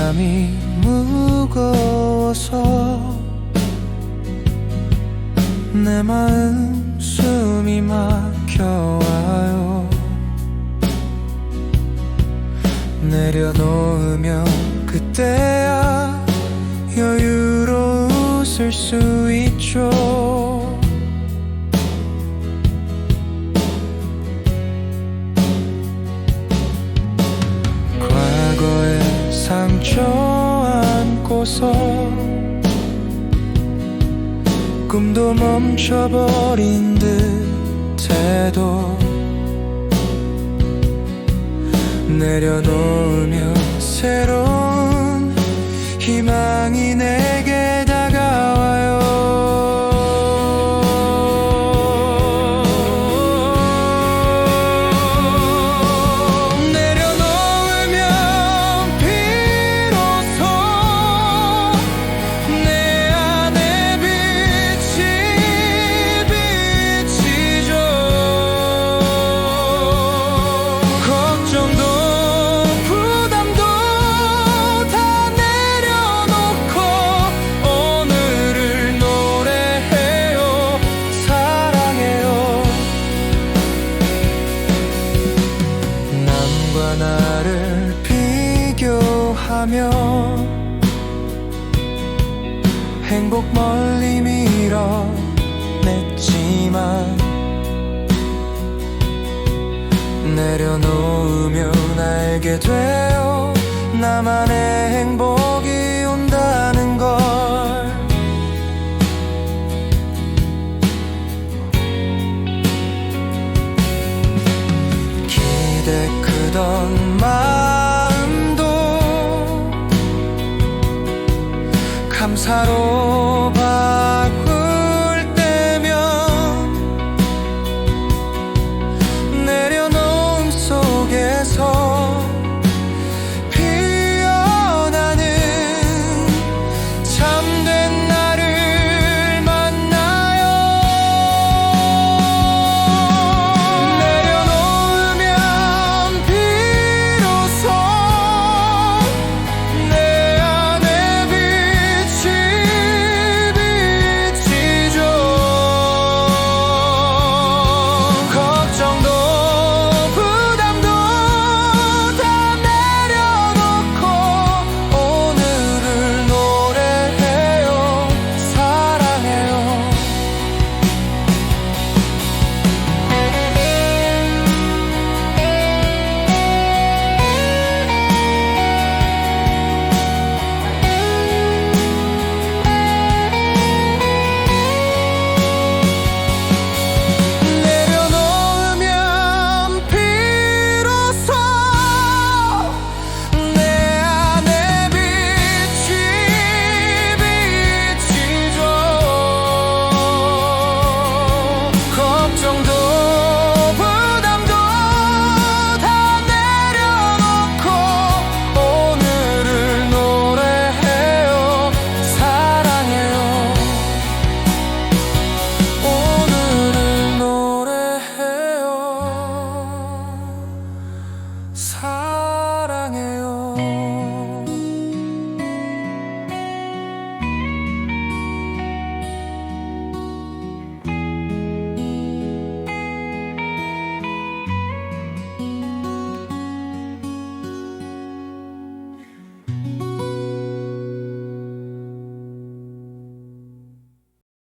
완벽함이 무거워서 내 마음 숨이 막혀와요. 내려놓으면 그때야 여유로 웃을 수 있죠 과거의 상처 안고서 꿈도 멈춰버린 듯해도 내려놓으면 새로운 희망이 내 비교하며 행복 멀리 밀어냈지만 내려놓으면 알게 돼요. 나만의 행복이 온다는 걸. 기대 감사로 바꾸 So